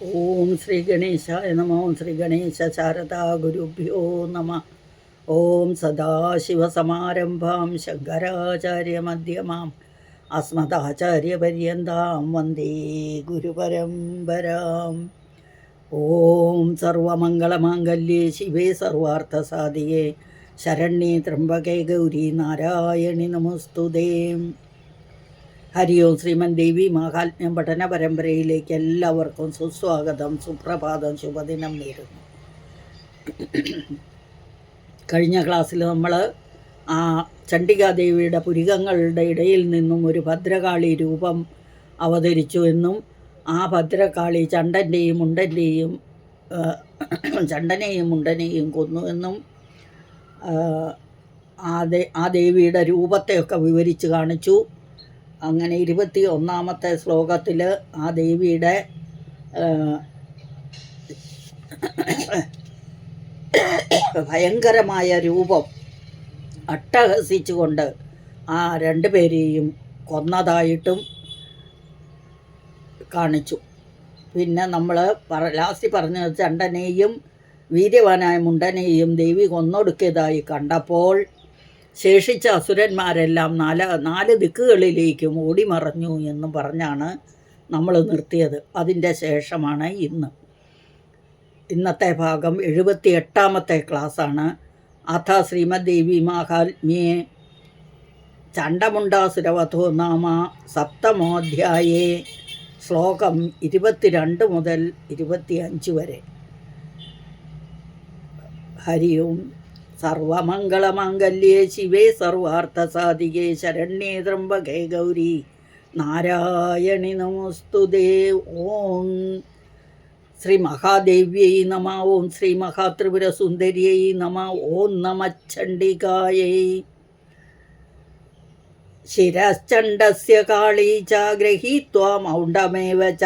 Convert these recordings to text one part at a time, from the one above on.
ഓം ശ്രീ ഗണേശായ നമ ഓം ശ്രീ ഗണേശ ശാരദാ ഗുരുഭ്യോ നമ ഓം സദാശിവസമാരംഭാം ശങ്കരാചാര്യമധ്യമാം അസ്മദാചാര്യപര്യന്താം വന്ദേ ഗുരുപരമ്പരാം ഓം സർവമംഗളമാംഗല്യേ ശിവേ സർവാർത്ഥസാധികേ ശരണ്യേ ത്രംബകേ ഗൗരി നാരായണി നമസ്തുതേ ഹരി ഓം ശ്രീമൻ ദേവി മഹാത്മ്യം പഠന പരമ്പരയിലേക്ക് എല്ലാവർക്കും സുസ്വാഗതം. സുപ്രഭാതം ശുഭദിനം നേരുന്നു. കഴിഞ്ഞ ക്ലാസ്സിൽ നമ്മൾ ആ ചണ്ഡികാദേവിയുടെ പുരികങ്ങളുടെ ഇടയിൽ നിന്നും ഒരു ഭദ്രകാളി രൂപം അവതരിച്ചു എന്നും ആ ഭദ്രകാളി ചണ്ടന്റെയും മുണ്ടന്റെയും ചണ്ടനെയും മുണ്ടനെയും കൊന്നു എന്നും ആ ദേ- ആ ദേവിയുടെ രൂപത്തെയൊക്കെ വിവരിച്ച് കാണിച്ചു. അങ്ങനെ ഇരുപത്തി ഒന്നാമത്തെ ശ്ലോകത്തിൽ ആ ദേവിയുടെ ഭയങ്കരമായ രൂപം അട്ടഹസിച്ചുകൊണ്ട് ആ രണ്ടു പേരെയും കൊന്നതായിട്ടും കാണിച്ചു. പിന്നെ നമ്മൾ പറ ലാസ്റ്റ് പറഞ്ഞു ചണ്ടനെയും വീര്യവാനായ മുണ്ടനെയും ദേവി കൊന്നൊടുക്കിയതായി കണ്ടപ്പോൾ ശേഷിച്ച അസുരന്മാരെല്ലാം നാല് നാല് ദിക്കുകളിലേക്കും ഓടിമറഞ്ഞു എന്ന് പറഞ്ഞാണ് നമ്മൾ നിർത്തിയത്. അതിന്റെ ശേഷമാണ് ഇന്ന്. ഇന്നത്തെ ഭാഗം എഴുപത്തി എട്ടാമത്തെ ക്ലാസ്സാണ്. അഥ ശ്രീമദ്ദേവി മഹാത്മ്യേ. ചണ്ടമുണ്ടാസുരവധോ നാമ സപ്തമോധ്യായേ. ശ്ലോകം ഇരുപത്തിരണ്ട് മുതൽ ഇരുപത്തിയഞ്ച് വരെ. ഹരി ഓം സർവമംഗളമാംഗല്യേ ശിവേ സർവാർത്ഥസാധികേ ശരണ്യേ ത്രംബകേ ഗൗരി. നാരായണി നമസ്തുതേ ഓം ശ്രീ മഹാദേവ്യൈ നമ. ഓം ശ്രീ മഹാത്രിപുരസുന്ദര്यै നമ. ഓം നമച്ചണ്ഡികായൈ ശിരശ്ചണ്ഡസ്യ കാളീ ച. ഗൃഹീത്വാ മൗഢമേവ ച.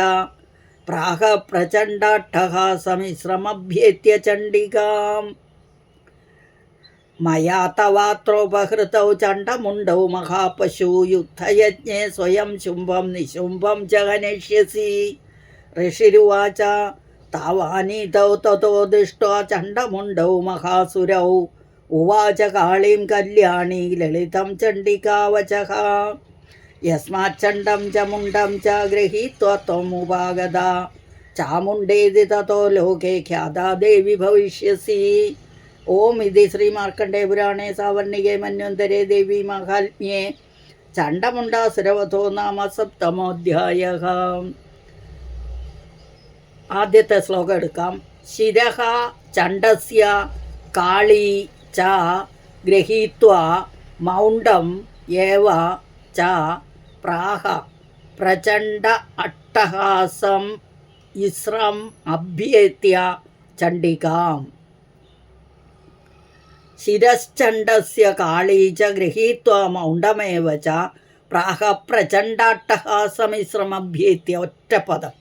പ്രാഹ പ്രചണ്ഡാട്ടഹാസമിശ്രമഭ്യേത്യ ചണ്ഡികാം. മയാ തവാത്രോപഹൃതൗ ചണ്ഡമുണ്ടൗ മഹാപശു യുദ്ധയജ്ഞേ സ്വയം ശുംഭം നിശുംഭം ച ഹനിഷ്യസി ഋഷിരുവാച താവാനീതൗ തതോ ദൃഷ്ട്വാ ചണ്ഡമുണ്ടൗ മഹാസുരൗ ഉവാച കാളീം കല്യാണി ലളിതം ചണ്ഡികാവചഃ യസ്മാച്ചണ്ഡം ച മുണ്ടം ച ഗൃഹീത്വാ ത്വമുപാഗത ചാമുണ്ടേതി തതോ ലോകേ ഖ്യാതാ ദേവി ഭവിഷ്യസി ഓം ഇതി ശ്രീ മാർക്കണ്ഡേപുരാണേ സാവർണികേ മന്വന്തരേ ദേവി മഹാത്മ്യേ. ചണ്ഡമുണ്ടാസുരവധോ നാമ സപ്തമോധ്യായ ആദ്യത്തെ ശ്ലോകം എടുക്കാം. ശിരഹ ചണ്ഡസ്യ കാളി ച ഗ്രഹീത്വ മൗണ്ടം ഏവ ച പ്രാഹ പ്രചണ്ഡ അട്ടഹാസം ഇസ്രം അഭ്യേത്യ ചണ്ഡികാം. ശിരശ്ചണ്ഡസ്യ കാളീ ച ഗൃഹീത്വ മൗണ്ടമേവ ച. പ്രാഹ പ്രചണ്ഡാട്ടഹാസമിശ്രമഭ്യേത്യ ഒറ്റപ്പദം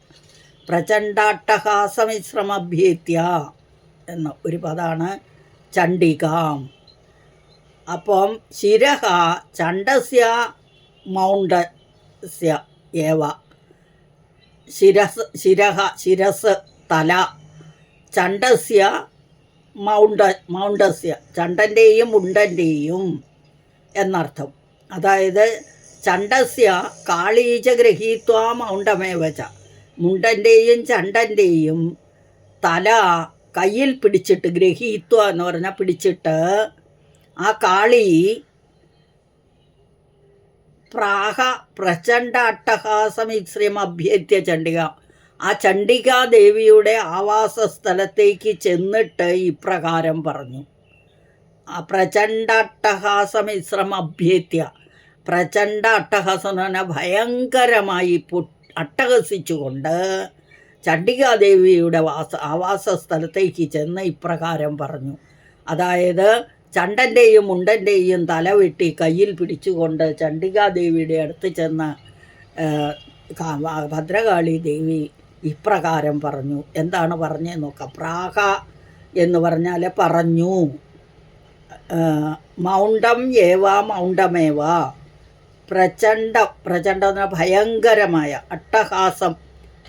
പ്രചണ്ഡാട്ടഹാസമിശ്രമഭ്യേത്യ എന്ന ഒരു പദമാണ് ചണ്ഡികാം. അപ്പം ശിരഹ ചണ്ഡസ്യ മൗണ്ടസ്യ ഏവ? ശിരസ് ശിരഹ ശിരസ് തല. ചണ്ഡസ്യ മൗണ്ട മൗണ്ടസ്യ ചണ്ടന്റെയും മുണ്ടന്റെയും എന്നർത്ഥം. അതായത് ചണ്ടസ്യ കാളീച ഗ്രഹീത്വ മൗണ്ടമേവച. മുണ്ടന്റെയും ചണ്ടന്റെയും തല കയ്യിൽ പിടിച്ചിട്ട് ഗ്രഹീത്വ എന്ന് പറഞ്ഞാൽ പിടിച്ചിട്ട് ആ കാളി പ്രാഹ പ്രചണ്ഡ അട്ടഹാസമിശ്രിയം അഭ്യത്യ ചണ്ഡിക ആ ചണ്ഡികാദേവിയുടെ ആവാസ സ്ഥലത്തേക്ക് ചെന്നിട്ട് ഇപ്രകാരം പറഞ്ഞു. ആ പ്രചണ്ഡ അട്ടഹാസമിശ്രം അഭ്യത്യ പ്രചണ്ഡ അട്ടഹാസം എന്ന് പറഞ്ഞാൽ ഭയങ്കരമായി അട്ടഹസിച്ചുകൊണ്ട് ചണ്ഡികാദേവിയുടെ വാസ ആവാസ സ്ഥലത്തേക്ക് ചെന്ന് ഇപ്രകാരം പറഞ്ഞു. അതായത് ചണ്ടന്റെയും മുണ്ടന്റെയും തല വെട്ടി കയ്യിൽ പിടിച്ചുകൊണ്ട് ചണ്ഡികാദേവിയുടെ അടുത്ത് ചെന്ന് ഭദ്രകാളി ദേവി ഇപ്രകാരം പറഞ്ഞു. എന്താണ് പറഞ്ഞതെന്ന് നോക്കാം. പ്രാഹ എന്ന് പറഞ്ഞാൽ പറഞ്ഞു. മൗണ്ടം ഏവ മൗണ്ടമേവ. പ്രചണ്ഡ പ്രചണ്ഡ ഭയങ്കരമായ അട്ടഹാസം.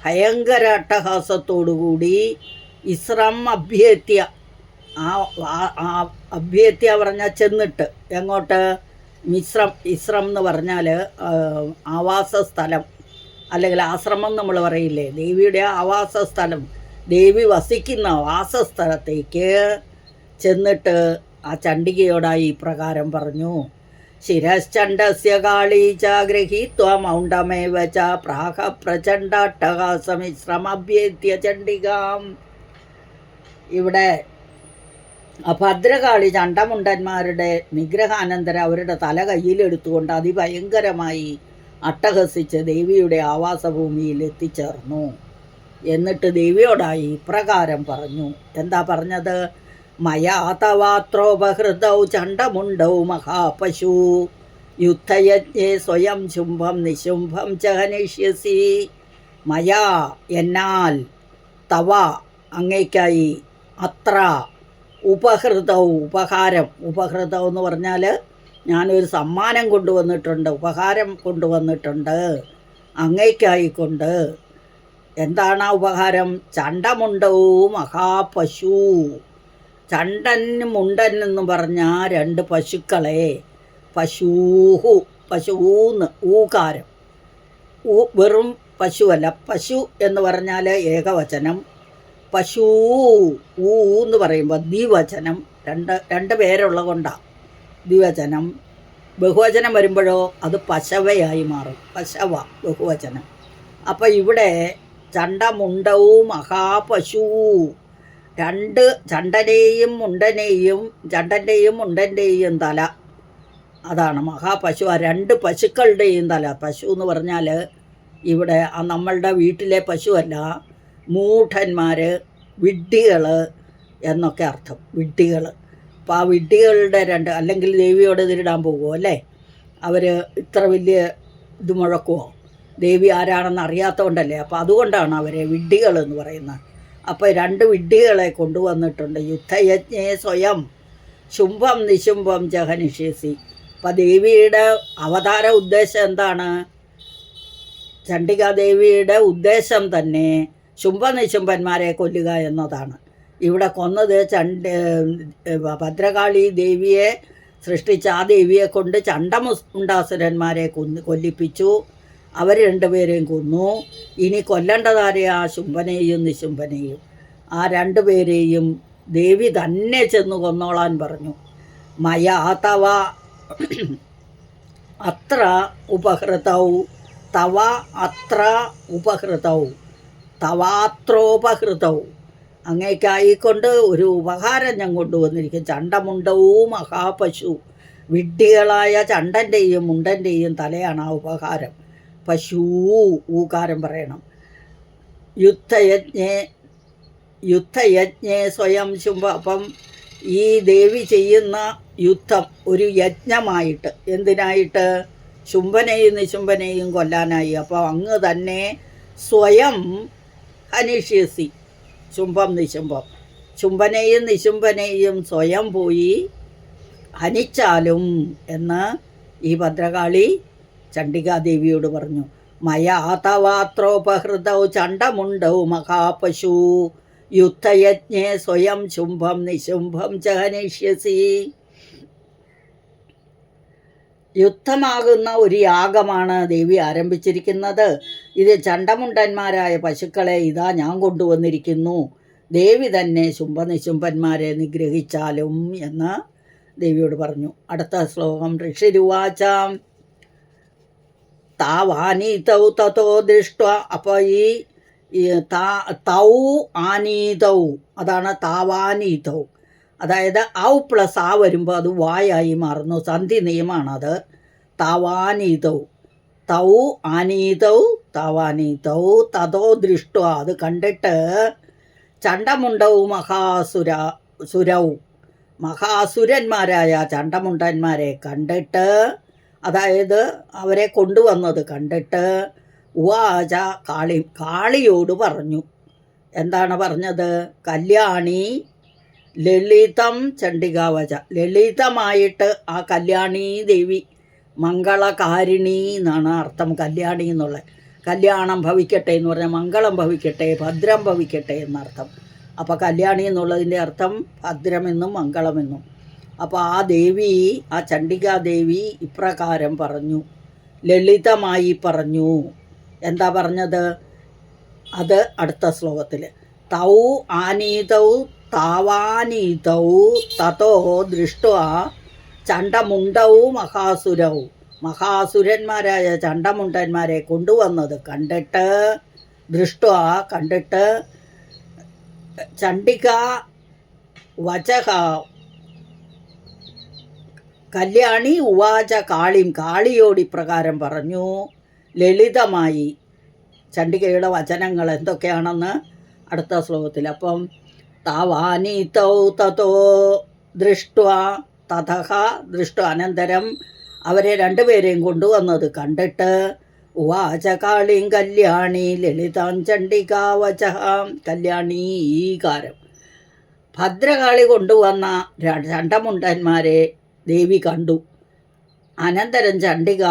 ഭയങ്കര അട്ടഹാസത്തോടുകൂടി ഇസ്രം അഭ്യത്യ ആ അഭ്യത്യ പറഞ്ഞാൽ ചെന്നിട്ട്. എങ്ങോട്ട്? മിശ്രം ഇസ്രം എന്ന് പറഞ്ഞാൽ ആവാസ സ്ഥലം അല്ലെങ്കിൽ ആശ്രമം നമ്മൾ പറയില്ലേ? ദേവിയുടെ ആവാസ സ്ഥലം ദേവി വസിക്കുന്ന വാസസ്ഥലത്തേക്ക് ചെന്നിട്ട് ആ ചണ്ഡികയോടായി ഇപ്രകാരം പറഞ്ഞു. ശിരശ്ചണ്ഡസ്യ കാളീ ച ച പ്രാഹ പ്രചണ്ഡാട്ടഹാസമിശ്രമഭ്യേത്യ ചണ്ഡികാം. ഇവിടെ ഭദ്രകാളി ചണ്ടമുണ്ടന്മാരുടെ നിഗ്രഹാനന്തരം അവരുടെ തല കയ്യിലെടുത്തുകൊണ്ട് അതിഭയങ്കരമായി അട്ടഹസിച്ച് ദേവിയുടെ ആവാസഭൂമിയിൽ എത്തിച്ചേർന്നു. എന്നിട്ട് ദേവിയോടായി ഇപ്രകാരം പറഞ്ഞു. എന്താ പറഞ്ഞത്? മയാ തവാത്രോപഹൃതൗ ചണ്ടമുണ്ടൗ മഹാപശു. യുദ്ധയജ്ഞേ സ്വയം ശുംഭം നിശുംഭം ചഹനിഷ്യസി മയാ എന്നാൽ തവ അങ്ങേക്കായി അത്ര ഉപഹൃതവും ഉപഹാരം. ഉപഹൃതം എന്ന് പറഞ്ഞാൽ ഞാനൊരു സമ്മാനം കൊണ്ടുവന്നിട്ടുണ്ട് ഉപഹാരം കൊണ്ടുവന്നിട്ടുണ്ട് അങ്ങേക്കായിക്കൊണ്ട് എന്താണ് ആ ഉപഹാരം? ചണ്ടമുണ്ടവും മഹാപശു? ചണ്ടനും മുണ്ടൻ എന്ന് പറഞ്ഞാൽ രണ്ട് പശുക്കളെ പശൂഹു പശുന്ന് ഊകാരം. ഊ വെറും പശുവല്ല പശു എന്ന് പറഞ്ഞാൽ ഏകവചനം. പശു ഊ എന്ന് പറയുമ്പോൾ ദ്വിവചനം. രണ്ട് രണ്ട് പേരുള്ള കൊണ്ടാണ് ദ്വിവചനം ബഹുവചനം വരുമ്പോഴോ അത് പശവയായി മാറും. പശവ ബഹുവചനം. അപ്പം ഇവിടെ ചണ്ടമുണ്ടവും മഹാപശു രണ്ട് ചണ്ടനെയും മുണ്ടനെയും ചണ്ടന്റെയും മുണ്ടന്റെയും തല. അതാണ് മഹാപശു ആ രണ്ട് പശുക്കളുടെയും തല. പശു എന്ന് പറഞ്ഞാൽ ഇവിടെ ആ നമ്മളുടെ വീട്ടിലെ പശുവല്ല മൂഢന്മാർ വിഡ്ഢികൾ എന്നൊക്കെ അർത്ഥം. വിഡ്ഢികൾ അപ്പോൾ ആ വിഡ്ഢികളുടെ രണ്ട് അല്ലെങ്കിൽ ദേവിയോട് നേരിടാൻ പോകുമോ അല്ലേ? അവർ ഇത്ര വലിയ ഇത് മുഴക്കുമോ ദേവി ആരാണെന്ന് അറിയാത്തതുകൊണ്ടല്ലേ? അപ്പോൾ അതുകൊണ്ടാണ് അവരെ വിഡ്ഢികൾ എന്ന് പറയുന്നത്. അപ്പോൾ രണ്ട് വിഡ്ഢികളെ കൊണ്ടുവന്നിട്ടുണ്ട്. യുദ്ധയജ്ഞേ സ്വയം. ശുംഭം നിശുംഭം ജഹനിഷേസി. അപ്പോൾ ദേവിയുടെ അവതാര ഉദ്ദേശം എന്താണ്? ചണ്ഡികാദേവിയുടെ ഉദ്ദേശം തന്നെ ശുംഭനിശുംഭന്മാരെ കൊല്ലുക എന്നതാണ്. ഇവിടെ കൊന്നത് ചണ്ട ഭദ്രകാളി ദേവിയെ സൃഷ്ടിച്ച ആ ദേവിയെ കൊണ്ട് ചണ്ടമുണ്ടാസുരന്മാരെ കൊന്ന് കൊല്ലിപ്പിച്ചു. അവർ രണ്ടുപേരെയും കൊന്നു. ഇനി കൊല്ലേണ്ടതാരെ ആ ശുംഭനെയും നിശുംഭനെയും. ആ രണ്ടുപേരെയും ദേവി തന്നെ ചെന്ന് കൊന്നോളാൻ പറഞ്ഞു. മയ തവ അത്ര ഉപഹൃതൗ തവ അത്ര ഉപഹൃതൗ തവാത്രോപഹൃതൗ. അങ്ങേക്കായിക്കൊണ്ട് ഒരു ഉപഹാരം ഞാൻ കൊണ്ടുവന്നിരിക്കും ചണ്ടമുണ്ടവും മഹാപശു. വിഡ്ഢികളായ ചണ്ടന്റെയും മുണ്ടന്റെയും തലയാണ് ആ ഉപഹാരം. പശു ഊകാരം പറയണം. യുദ്ധയജ്ഞേ യുദ്ധയജ്ഞേ സ്വയം ശുംഭ അപ്പം ഈ ദേവി ചെയ്യുന്ന യുദ്ധം ഒരു യജ്ഞമായിട്ട്. എന്തിനായിട്ട്? ശുംഭനെയും നിശുംഭനെയും കൊല്ലാനായി. അപ്പോൾ അങ്ങ് തന്നെ സ്വയം ഹനിഷ്യസി ശുംഭം നിശുംഭം ശുംഭനെയും നിശുംഭനെയും സ്വയം പോയി ഹനിച്ചാലും എന്ന് ഈ ഭദ്രകാളി ചണ്ഡികാദേവിയോട് പറഞ്ഞു. മയാതവാത്രോപഹൃതൗ ചണ്ടമുണ്ടൗ മഹാപശു. യുദ്ധയജ്ഞേ സ്വയം ശുംഭം നിശുംഭം ചഹനിഷ്യസി ഹനിഷ്യസി. യുദ്ധമാകുന്ന ഒരു യാഗമാണ് ദേവി ആരംഭിച്ചിരിക്കുന്നത്. ഇത് ചണ്ടമുണ്ടന്മാരായ പശുക്കളെ ഇതാ ഞാൻ കൊണ്ടുവന്നിരിക്കുന്നു. ദേവി തന്നെ ശുംഭനിശുംഭന്മാരെ നിഗ്രഹിച്ചാലും എന്ന് ദേവിയോട് പറഞ്ഞു. അടുത്ത ശ്ലോകം. ഋഷിരുവാചാം. താവാനീതൗ തതോ ദൃഷ്ട അപ്പോൾ ഈ താ ആനീതൗ. അതാണ് താവാനീതൗ. അതായത് ഔ പ്ലസ് ആ വരുമ്പോൾ അത് വായായി മാറുന്നു. സന്ധി നിയമമാണത്. താവാനീതൗ. തൗ ആനീതൗ തവാനീതൗ തതോ ദൃഷ്ട അത് കണ്ടിട്ട് ചണ്ടമുണ്ടവും മഹാസുര സുരവും മഹാസുരന്മാരായ ചണ്ടമുണ്ടന്മാരെ കണ്ടിട്ട് അതായത് അവരെ കൊണ്ടുവന്നത് കണ്ടിട്ട് ഉവാച കാളി കാളിയോട് പറഞ്ഞു. എന്താണ് പറഞ്ഞത്? കല്യാണി ലളിതം ചണ്ഡികാവച. ലളിതമായിട്ട് ആ കല്യാണി ദേവി മംഗളകാരിണി എന്നാണ് അർത്ഥം കല്യാണി എന്നുള്ളത് കല്യാണം ഭവിക്കട്ടെ എന്ന് പറഞ്ഞാൽ മംഗളം ഭവിക്കട്ടെ ഭദ്രം ഭവിക്കട്ടെ എന്നർത്ഥം. അപ്പോൾ കല്യാണി എന്നുള്ളതിന്റെ അർത്ഥം ഭദ്രമെന്നും മംഗളമെന്നും അപ്പോൾ ആ ദേവി ആ ചണ്ഡികാദേവി ഇപ്രകാരം പറഞ്ഞു. ലളിതമായി പറഞ്ഞു. എന്താ പറഞ്ഞത്? അത് അടുത്ത ശ്ലോകത്തിൽ തൗ ആനീതൗ താവാനീതൗ തതോ ദൃഷ്ട ചണ്ടമുണ്ടവും മഹാസുരവും. മഹാസുരന്മാരായ ചണ്ടമുണ്ടന്മാരെ കൊണ്ടുവന്നത് കണ്ടിട്ട് ദൃഷ്ട കണ്ടിട്ട് ചണ്ഡിക വചക കല്യാണി ഉവാച കാളിയും കാളിയോട് ഇപ്രകാരം പറഞ്ഞു ലളിതമായി ചണ്ഡികയുടെ വചനങ്ങൾ എന്തൊക്കെയാണെന്ന് അടുത്ത ശ്ലോകത്തിൽ. അപ്പം താവാനി തൗ ദൃഷ്ട തഥഹ ദൃഷ്ട അനന്തരം അവരെ രണ്ടുപേരെയും കൊണ്ടുവന്നത് കണ്ടിട്ട് ഉവാച കാളിയും കല്യാണി ലളിതാം ചണ്ഡികാവച കല്യാണി ഈകാരം ഭദ്രകാളി കൊണ്ടുവന്ന ചണ്ടമുണ്ടന്മാരെ ദേവി കണ്ടു. അനന്തരം ചണ്ഡിക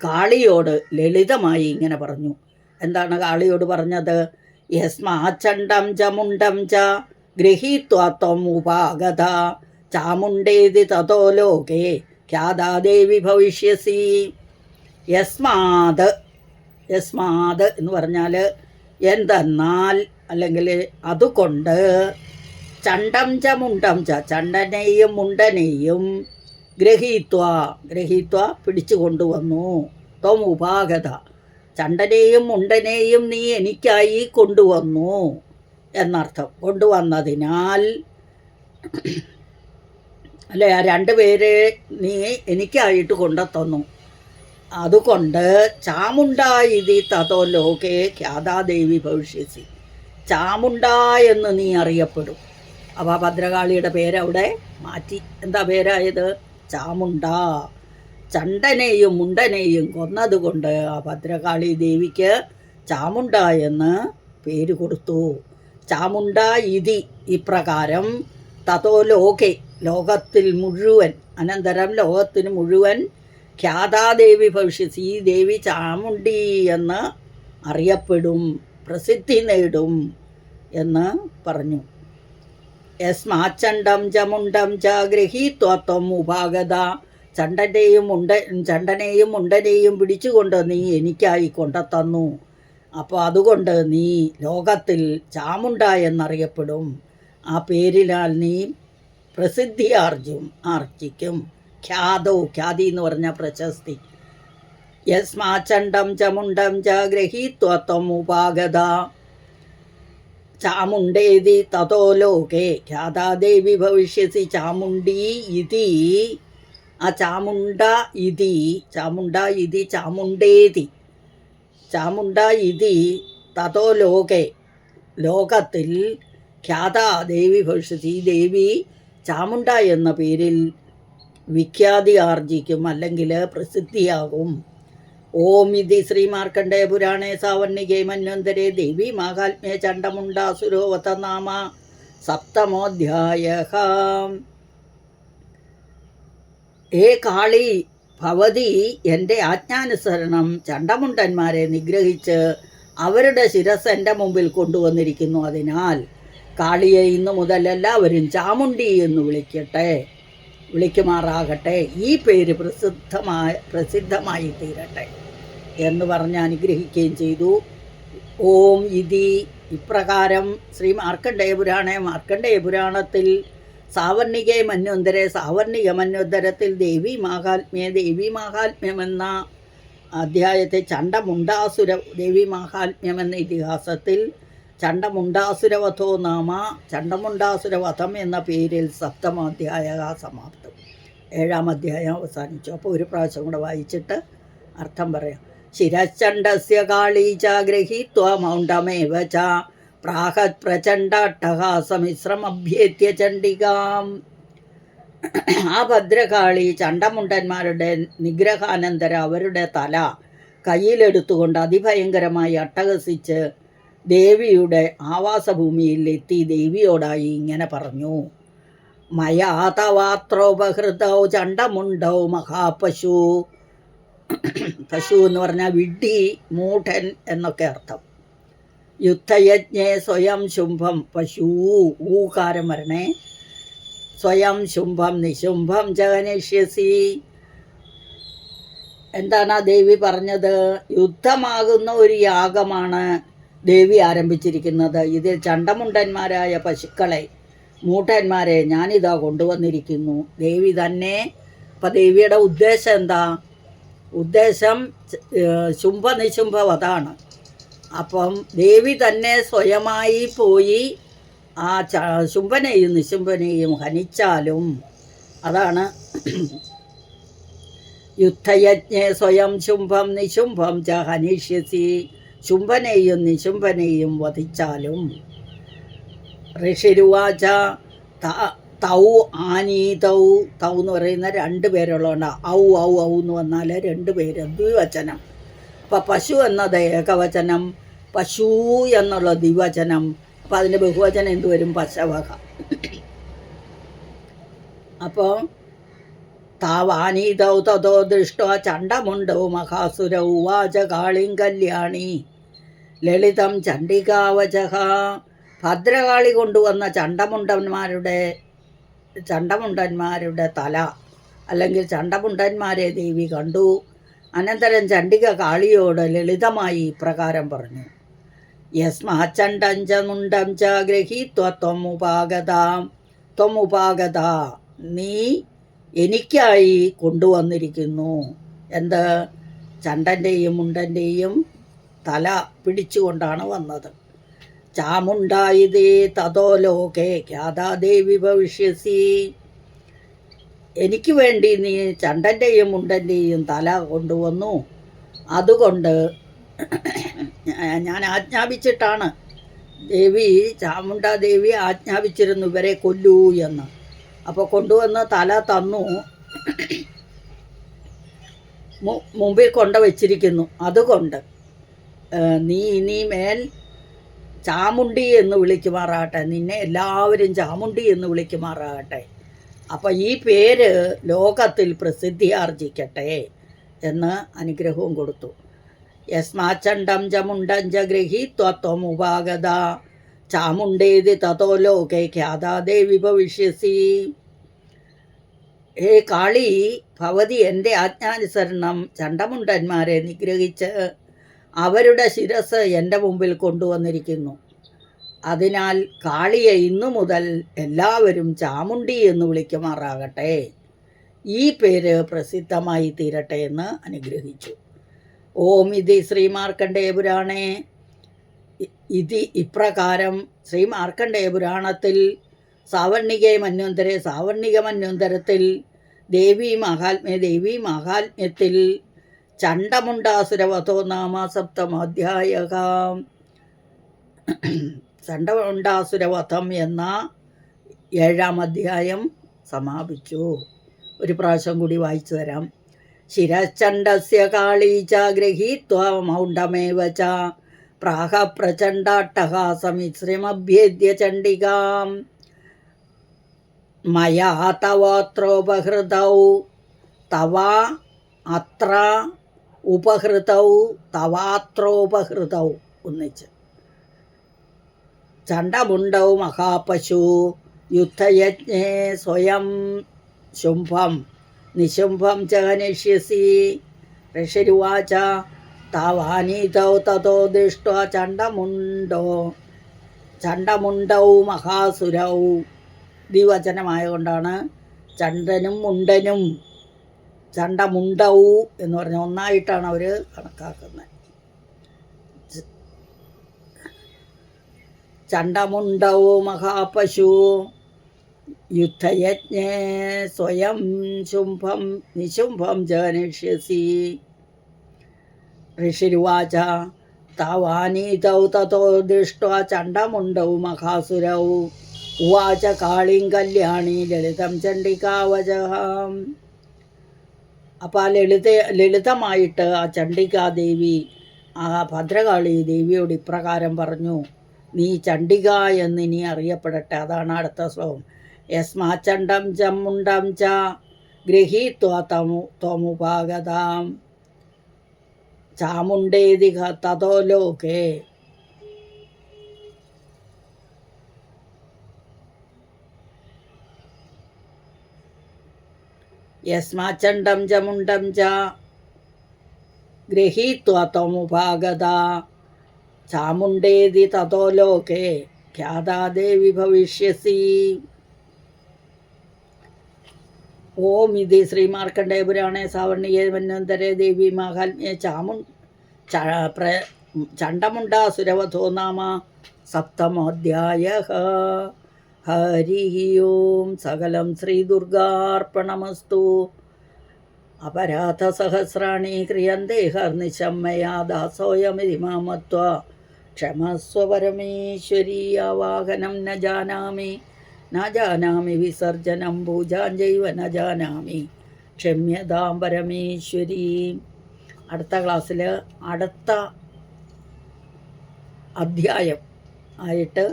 കാളിയോട് ലളിതമായി ഇങ്ങനെ പറഞ്ഞു. എന്താണ് കാളിയോട് പറഞ്ഞത്? യസ്മാ ചണ്ഡം ച മുണ്ടം ച ഗൃഹീത്വം ഉപാഗത ചാമുണ്ടേതി തതോ ലോകേ ഖ്യാതാദേവി ഭവിഷ്യസി. യസ്മാത് യസ്മാത് എന്ന് പറഞ്ഞാൽ എന്തെന്നാൽ അല്ലെങ്കിൽ അതുകൊണ്ട് ചണ്ടം ച മുണ്ടം ച ചണ്ടനെയും മുണ്ടനെയും ഗ്രഹീത്വ ഗ്രഹീത്വ പിടിച്ചു കൊണ്ടുവന്നു. ത്വം ഉപാഗത ചണ്ടനെയും മുണ്ടനെയും നീ എനിക്കായി കൊണ്ടുവന്നു എന്നർത്ഥം. കൊണ്ടുവന്നതിനാൽ അല്ലെ ആ രണ്ട് പേരെ നീ എനിക്കായിട്ട് കൊണ്ടെത്തന്നു. അതുകൊണ്ട് ചാമുണ്ടായി തതോ ലോകേ ഖ്യാതാദേവി ഭവിഷ്യസി. ചാമുണ്ട എന്ന് നീ അറിയപ്പെടും. അപ്പോൾ ഭദ്രകാളിയുടെ പേരവിടെ മാറ്റി. എന്താ പേരായത്? ചാമുണ്ട. ചണ്ടനെയും മുണ്ടനെയും കൊന്നതുകൊണ്ട് ആ ഭദ്രകാളി ദേവിക്ക് ചാമുണ്ട എന്ന് പേര് കൊടുത്തു. ചാമുണ്ട ഇതി ഇപ്രകാരം തതോ ലോകെ ലോകത്തിൽ മുഴുവൻ അനന്തരം ലോകത്തിന് മുഴുവൻ ഖ്യാതാദേവി ഭവിഷ്യസ് ഈ ദേവി ചാമുണ്ടി എന്ന് അറിയപ്പെടും പ്രസിദ്ധി നേടും എന്ന് പറഞ്ഞു. യസ്മാച്ചണ്ടം ച മുണ്ടം ച ഗൃഹീത്വത്വം ഉപാഗത. ചണ്ടന്റെയും മുണ്ട ചണ്ടനെയും മുണ്ടനെയും പിടിച്ചുകൊണ്ട് നീ എനിക്കായി കൊണ്ടത്തന്നു. അപ്പോൾ അതുകൊണ്ട് നീ ലോകത്തിൽ ചാമുണ്ട എന്നറിയപ്പെടും. ആ പേരിലാൽ നീ പ്രസിദ്ധി ആർജും ആർജിക്കും ഖ്യാതോ ഖ്യാതി എന്ന് പറഞ്ഞ പ്രശസ്തി. യസ്മാചണ്ഡം ച മുണ്ടം ച ഗ്രഹീത്വത്വം ഉപാഗത. ചാമുണ്ടേതി തതോ ലോകേ ഖ്യാതാദേവി ഭവിഷ്യസി ചാമുണ്ടി ഇതി. ആ ചാമുണ്ട ഇതി ചാമുണ്ട ഇതി ചാമുണ്ടേതി. ചാമുണ്ട ഇതി തതോ ലോകെ. ലോകത്തിൽ ഖ്യാതാ ദേവി ഭവിഷ്യത്തി ഈ ദേവി ചാമുണ്ട എന്ന പേരിൽ വിഖ്യാതി ആർജിക്കും അല്ലെങ്കിൽ പ്രസിദ്ധിയാകും. ഓം ഇതി ശ്രീമാർക്കണ്ഡേ പുരാണേ സാവർണികേ മന്വന്തരേ ദേവി മാഹാത്മ്യേ ചണ്ഡമുണ്ടാസുരോവത നാമ സപ്തമോധ്യായ ഏ കാളി ഭവതി എന്റെ ആജ്ഞാനുസരണം ചണ്ടമുണ്ടന്മാരെ നിഗ്രഹിച്ച് അവരുടെ ശിരസ് എന്റെ മുമ്പിൽ കൊണ്ടുവന്നിരിക്കുന്നു. അതിനാൽ കാളിയെ ഇന്നു മുതൽ എല്ലാവരും ചാമുണ്ടി എന്ന് വിളിക്കട്ടെ. വിളിക്കുമാറാകട്ടെ. ഈ പേര് പ്രസിദ്ധമായ പ്രസിദ്ധമായി തീരട്ടെ എന്ന് പറഞ്ഞ് അനുഗ്രഹിക്കുകയും ചെയ്തു. ഓം ഇതി. ഇപ്രകാരം ശ്രീ മാർക്കണ്ഡേയ പുരാണേ മാർക്കണ്ഡേയ പുരാണത്തിൽ സാവർണികേ മന്വന്തരെ സാവർണിക മന്വന്തരത്തിൽ ദേവി മാഹാത്മ്യ ദേവി മാഹാത്മ്യമെന്ന അധ്യായത്തെ ചണ്ടമുണ്ടാസുര ദേവി മാഹാത്മ്യമെന്ന ഇതിഹാസത്തിൽ ചണ്ടമുണ്ടാസുരവധോ നാമ ചണ്ടമുണ്ടാസുരവധം എന്ന പേരിൽ സപ്തമാധ്യായ സമാപ്തം. ഏഴാം അധ്യായം അവസാനിച്ചു. അപ്പോൾ ഒരു പ്രാവശ്യം കൂടെ വായിച്ചിട്ട് അർത്ഥം പറയാം. ശിരശ്ചണ്ഡസ്യ കാളീ ച ഗൃഹീത്വ ച. പ്രാഹത് പ്രചണ്ഡാട്ടഹാസമിശ്രമഭ്യേത്യ ചണ്ഡികാം. ആ ഭദ്രകാളി ചണ്ടമുണ്ടന്മാരുടെ നിഗ്രഹാനന്തര അവരുടെ തല കയ്യിലെടുത്തുകൊണ്ട് അതിഭയങ്കരമായി അട്ടഹസിച്ച് ദേവിയുടെ ആവാസഭൂമിയിൽ എത്തി ദേവിയോടായി ഇങ്ങനെ പറഞ്ഞു. മയാതവാത്രോപഹൃതൗ ചണ്ടമുണ്ടോ മഹാപശു. പശു എന്ന് പറഞ്ഞാൽ വിഡ്ഢി മൂഢൻ എന്നൊക്കെ അർത്ഥം. യുദ്ധയജ്ഞേ സ്വയം ശുംഭം പശു. ഊകാരം വരണേ. സ്വയം ശുംഭം നിശുംഭം ജഗനേഷ്യസി. എന്താണ് ആ ദേവി പറഞ്ഞത്? യുദ്ധമാകുന്ന ഒരു യാഗമാണ്. ദേവി ആരംഭിച്ചിരിക്കുന്നത്. ഇതിൽ ചണ്ടമുണ്ടന്മാരായ പശുക്കളെ മൂട്ടന്മാരെ ഞാനിതാ കൊണ്ടുവന്നിരിക്കുന്നു. ദേവി തന്നെ അപ്പം ദേവിയുടെ ഉദ്ദേശം എന്താ? ഉദ്ദേശം ശുംഭ നിശുംഭ വധാണ് അപ്പം ദേവി തന്നെ സ്വയമായി പോയി ആ ച ശുംഭനെയും നിശുംഭനെയും ഹനിച്ചാലും അതാണ് യുദ്ധയജ്ഞേ സ്വയം ശുംഭം നിശുംഭം ച ഹനിഷ്യസി. ശുംഭനെയും നിശുംഭനെയും വധിച്ചാലും. ഋഷിരുവാച ത- ആനീതൗ തൗ എന്ന് പറയുന്ന രണ്ട് പേരുള്ളതുകൊണ്ട് ഔ ഔ ഔ എന്ന് വന്നാൽ രണ്ട് പേര്. ദ്വിവചനം. അപ്പം പശു എന്നത് ഏകവചനം പശു എന്നുള്ള ദ്വിവചനം. അപ്പം അതിന്റെ ബഹുവചനം എന്ത് വരും? പശവക. അപ്പോൾ താവാനീതൗ തതോ ദൃഷ്ടോ ചണ്ടമുണ്ടോ മഹാസുരൗ വാച കാളിം കല്യാണി. ലളിതം ചണ്ഡികാവചക ഭദ്രകാളി കൊണ്ടുവന്ന ചണ്ടമുണ്ടന്മാരുടെ ചണ്ടമുണ്ടന്മാരുടെ തല അല്ലെങ്കിൽ ചണ്ടമുണ്ടന്മാരെ ദേവി കണ്ടു. അനന്തരം ചണ്ഡിക കാളിയോട് ലളിതമായി ഇപ്രകാരം പറഞ്ഞു. യസ്മാ ചണ്ടം ച മുണ്ടം ച ഗ്രഹീത്വ ത്വമുപാഗത. ത്വമുപാഗത നീ എനിക്കായി കൊണ്ടുവന്നിരിക്കുന്നു. എന്ത്? ചണ്ടന്റെയും മുണ്ടന്റെയും തല പിടിച്ചുകൊണ്ടാണ് വന്നത്. ചാമുണ്ടായിതേ തതോ ലോകേ ഖ്യാതാദേവി ഭവിഷ്യസി. എനിക്ക് വേണ്ടി നീ ചണ്ടന്റെയും മുണ്ടന്റെയും തല കൊണ്ടുവന്നു. അതുകൊണ്ട് ഞാൻ ആജ്ഞാപിച്ചിട്ടാണ് ദേവി ചാമുണ്ടാദേവി ആജ്ഞാപിച്ചിരുന്നു ഇവരെ കൊല്ലൂ എന്ന്. അപ്പോൾ കൊണ്ടുവന്ന് തല തന്നു. മുമ്പിൽ കൊണ്ടുവച്ചിരിക്കുന്നു. അതുകൊണ്ട് നീ ഇനി മേൽ ചാമുണ്ടി എന്ന് വിളിക്കുമാറാകട്ടെ. നിന്നെ എല്ലാവരും ചാമുണ്ടി എന്ന് വിളിക്കുമാറാകട്ടെ. അപ്പം ഈ പേര് ലോകത്തിൽ പ്രസിദ്ധി ആർജിക്കട്ടെ എന്ന് അനുഗ്രഹവും കൊടുത്തു. യസ്മാച്ചണ്ടം ചമുണ്ടം മുണ്ടം ച ഗൃഹീത്വം ഉപാഗത. ചാമുണ്ടേതി തതോ ലോകെ ഖ്യാതാദേവി ഭവിഷ്യസി. ഹേ കാളി ഭവതി എന്റെ ആജ്ഞാനുസരണം ചണ്ടമുണ്ടന്മാരെ നിഗ്രഹിച്ച് അവരുടെ ശിരസ് എന്റെ മുമ്പിൽ കൊണ്ടുവന്നിരിക്കുന്നു. അതിനാൽ കാളിയെ ഇന്നു മുതൽ എല്ലാവരും ചാമുണ്ടി എന്ന് വിളിക്കുമാറാകട്ടെ. ഈ പേര് പ്രസിദ്ധമായി തീരട്ടെ എന്ന് അനുഗ്രഹിച്ചു. ഓം ഇതി ശ്രീമാർക്കണ്ഡേയ പുരാണേ ഇതി ഇപ്രകാരം ശ്രീ മാർക്കണ്ഡേയ പുരാണത്തിൽ സാവർണികേ മന്വന്തരെ സാവർണിക മന്വന്തരത്തിൽ ദേവി മഹാത്മ്യ ദേവി മഹാത്മ്യത്തിൽ ചണ്ടമുണ്ടാസുരവധോ നാമ സപ്തമാധ്യായ ചണ്ടമുണ്ടാസുരവധം എന്ന ഏഴാം അധ്യായം സമാപിച്ചു. ഒരു പ്രാവശ്യം കൂടി വായിച്ചു തരാം. ശിരശ്ചണ്ഡസ്യ കാളീച ഗ്രഹീത്വ മൗഢമേവ ച പ്രാഹ പ്രചണ്ഡാട്ടഹാസമിശ്രമഭ്യേദ്യ ചണ്ഡികാം. മയാ തവോത്രോപഹൃതൗ തവ അത്ര ഉപഹൃതൗ തവാത്രോപഹൃതൗ ഒന്നിച്ച്. ചണ്ടമുണ്ടൗ മഹാപശു യുദ്ധയജ്ഞേ സ്വയം ശുംഭം നിശുംഭം ച ഹനിഷ്യസി ഋഷിരുവാച താവാനീതൗ തതോ ദൃഷ്ട ചണ്ടമുണ്ടോ ചണ്ടമുണ്ടൗ മഹാസുരൗ. ദ്വിവചനമായതുകൊണ്ടാണ് ചണ്ടനും മുണ്ടനും ചണ്ടമുണ്ടൗ എന്ന് പറഞ്ഞ ഒന്നായിട്ടാണ് അവർ കണക്കാക്കുന്നത്. ചണ്ടമുണ്ടൗ മഹാപശു യുദ്ധയജ്ഞേ സ്വയം ശുംഭം നിശുംഭം ജനിഷ്യസി ഋഷിരുവാച താവാനീതൗ തതോ ദൃഷ്ട്വാ ചണ്ടമുണ്ടൗ മഹാസുരൗ. ഉവാച കാളിം കല്യാണി ലളിതം ചണ്ഡികാവചഹാം. അപ്പോൾ ആ ലളിത ലളിതമായിട്ട് ആ ചണ്ഡികാദേവി ആ ഭദ്രകാളി ദേവിയോട് ഇപ്രകാരം പറഞ്ഞു നീ ചണ്ഡിക എന്ന് ഇനി അറിയപ്പെടട്ടെ. അതാണ് അടുത്ത ശ്ലോകം. യസ്മാചണ്ഡം ച മുണ്ടം ച ഗൃഹീത്വ തമു ത്വമുപാഗതാം ചാമുണ്ടേതി തതോ ലോകേ യസ്മാച്ചണ്ഡം ച മുണ്ടം ച. ഗൃഹീത്വാ ത്വമുപാഗത. ചാമുണ്ടേതി തതോ ലോകേ ഖ്യാതാദേവി ഭവിഷ്യസി. ഓം ഇത് ശ്രീമാർക്കണ്ഡേപുരാണേ സാവർണികേ മന്വന്തരേ ദേവി മാഹാത്മ്യേ ചാമു ച പ്ര ചണ്ഡമുണ്ടാസുരവധോ നാമ സപ്തമോധ്യായ. ഹരി ഓം സകലം ശ്രീദുർഗാർപ്പണമസ്തു അപരാധസഹസ്രാണി ക്രിയന്തേ ഹർനിശം മയാ ദാസോയമിതി മാമത്വ ക്ഷമസ്വ പരമേശ്വരീ ആവാഹനം ന ജാനാമി. ന ജാനാമി വിസർജനം പൂജാഞ്ജൈവ ന ജാനാമി. ക്ഷമ്യതാം പരമേശ്വരി. അടുത്ത ക്ലാസ്സിൽ അടുത്ത അധ്യായം ആയിട്ട്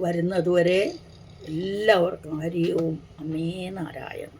വരുന്നതുവരെ എല്ലാവർക്കും ഹരി ഓം അമേ നാരായണ.